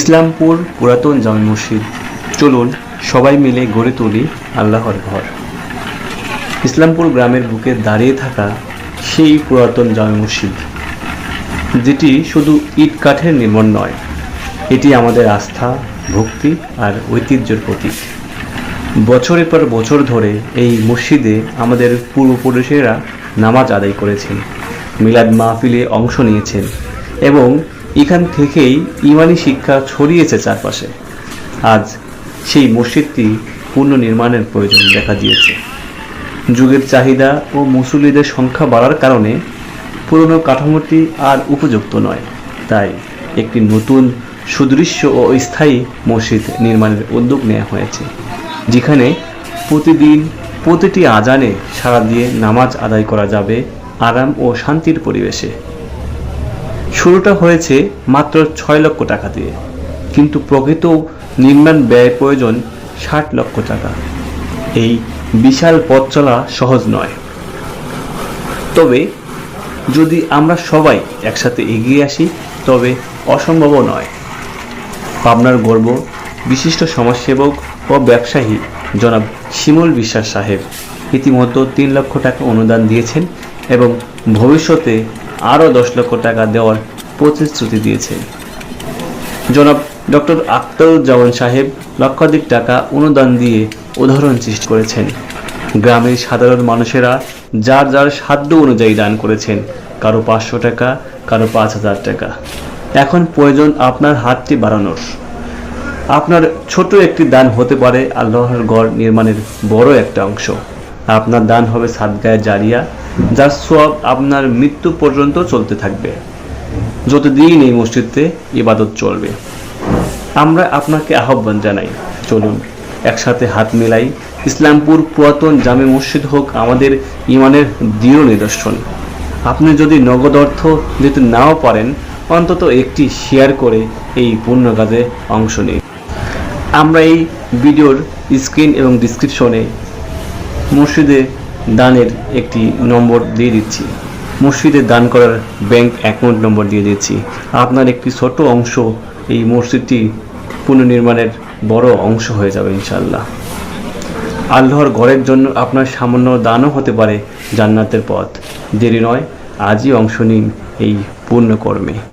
ইসলামপুর পুরাতন জামে মসজিদ। চলুন সবাই মিলে গড়ে তুলি আল্লাহর ঘর। ইসলামপুর গ্রামের বুকে দাঁড়িয়ে থাকা সেই পুরাতন জামে মসজিদ, যেটি শুধু ইট কাঠের নির্মাণ নয়, এটি আমাদের আস্থা, ভক্তি আর ঐতিহ্যের প্রতীক। বছরের পর বছর ধরে এই মসজিদে আমাদের পূর্বপুরুষেরা নামাজ আদায় করেছেন, মিলাদ মাহফিলে অংশ নিয়েছেন এবং এখান থেকেই ইমানি শিক্ষা ছড়িয়েছে চারপাশে। আজ সেই মসজিদটি পুনর্নির্মাণের প্রয়োজন দেখা দিয়েছে। যুগের চাহিদা ও মুসল্লিদের সংখ্যা বাড়ার কারণে পুরনো কাঠামোটি আর উপযুক্ত নয়। তাই একটি নতুন, সুদৃশ্য ও স্থায়ী মসজিদ নির্মাণের উদ্যোগ নেওয়া হয়েছে, যেখানে প্রতিদিন প্রতিটি আজানে সাড়া দিয়ে নামাজ আদায় করা যাবে আরাম ও শান্তির পরিবেশে। শুরুটা হয়েছে মাত্র ছয় লক্ষ টাকা দিয়ে। কিন্তু প্রকৃত নির্মাণ ব্যয় প্রয়োজন ষাট লক্ষ টাকা। এই বিশাল পথ চলা সহজ নয়। তবে যদি আমরা সবাই একসাথে এগিয়ে আসি, তবে অসম্ভবও নয়। পাবনার গর্ব, বিশিষ্ট সমাজসেবক ও ব্যবসায়ী জনাব শিমুল বিশ্বাস সাহেব ইতিমধ্যে তিন লক্ষ টাকা অনুদান দিয়েছেন এবং ভবিষ্যতে আরও দশ লক্ষ টাকা দেওয়ার প্রতিশ্রুতি দিয়েছেন জনাব ডক্টর আখতারুজ্জামান সাহেব লক্ষাধিক টাকা অনুদান দিয়ে উদাহরণ সৃষ্টি করেছেন। গ্রামের সাধারণ মানুষেরা যার যার সাধ্য অনুযায়ী দান করেছেন, কারও পাঁচশো টাকা, কারও পাঁচ হাজার টাকা। এখন প্রয়োজন আপনার হাতটি বাড়ানোর। আপনার ছোট একটি দান হতে পারে আল্লাহর গড় নির্মাণের বড় একটা অংশ। আপনার দান হবে সাদগায় জারিয়া, যার সব আপনার মৃত্যু পর্যন্ত চলতে থাকবে। যতদিন এই মসজিদে ইবাদত চলবে। আমরা আপনাকে আহ্বান জানাই, চলুন একসাথে হাত মেলাই ইসলামপুর পুরাতন জামে মসজিদ হোক আমাদের ইমানের দৃঢ় নিদর্শন। আপনি যদি নগদ অর্থ দিতে নাও পারেন, অন্তত একটি শেয়ার করে এই পূর্ণ কাজে অংশ নিন। আমরা এই ভিডিওর স্ক্রিন এবং ডিসক্রিপশনে মসজিদে দানের একটি নম্বর দিয়ে দিচ্ছি। মসজিদে দান করার ব্যাংক অ্যাকাউন্ট নম্বর দিয়ে দিচ্ছি। আপনার একটি ছোট অংশ এই মসজিদটি পুনর্নির্মাণের বড় অংশ হয়ে যাবে ইনশাল্লাহ আল্লাহর ঘরের জন্য আপনার সামান্য দানও হতে পারে জান্নাতের পথ। দেরি নয়, আজই অংশ নিন এই পূর্ণ কর্মে